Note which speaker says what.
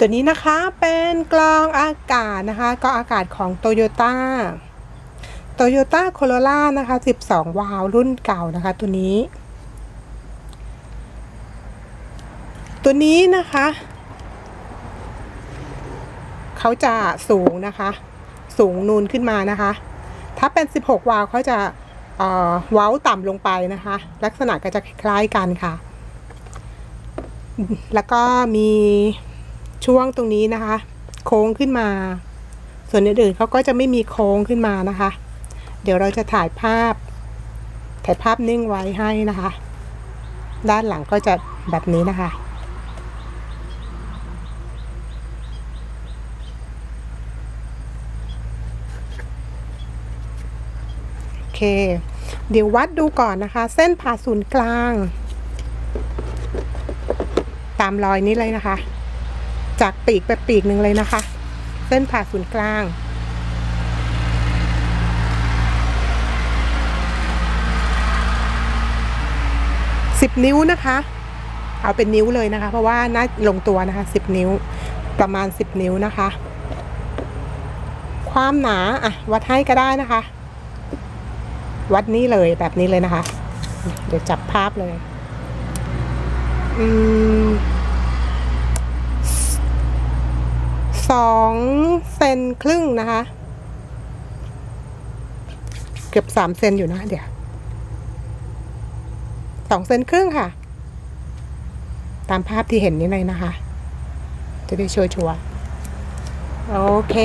Speaker 1: ตัวนี้นะคะเป็นกรองอากาศนะคะกรองอากาศของ t o y ยต้าโตโยต้าโคโรล่านะคะ 12 วาล์วรุ่นเก่านะคะ ตัวนี้ ตัวนี้นะคะ เขาจะสูงนะคะ สูงนูนขึ้นมานะคะ ถ้าเป็น 16 วาล์วเขาจะเอ่อเว้าต่ำลงไปนะคะ ลักษณะก็จะคล้ายกันค่ะ แล้วก็มี ช่วงตรงนี้นะคะ โค้งขึ้นมา ส่วนอื่นๆเขาก็จะไม่มีโค้งขึ้นมานะคะ เดี๋ยวเราจะถ่ายภาพ ถ่ายภาพนิ่งไว้ให้นะคะ ด้านหลังก็จะแบบนี้นะคะโอเคเดี๋ยววัดดูก่อนนะคะ เส้นผ่าศูนย์กลาง ตามรอยนี้เลยนะคะ จากปีกไปปีกหนึ่งเลยนะคะ เส้นผ่าศูนย์กลาง สิบนิ้วนะคะ เอาเป็นนิ้วเลยนะคะ เพราะว่าน่าลงตัวนะคะสิบนิ้วประมาณสิบนิ้วนะคะ ความหนาอะวัดให้ก็ได้นะคะ วัดนี้เลยแบบนี้เลยนะคะ เดี๋ยวจับภาพเลย อืม สองเซนครึ่งนะคะ เกือบสามเซนอยู่นะเดี๋ยวสองเซนครึ่งค่ะ ตามภาพที่เห็นนี้เลยนะคะ จะได้ชัวร์โอเค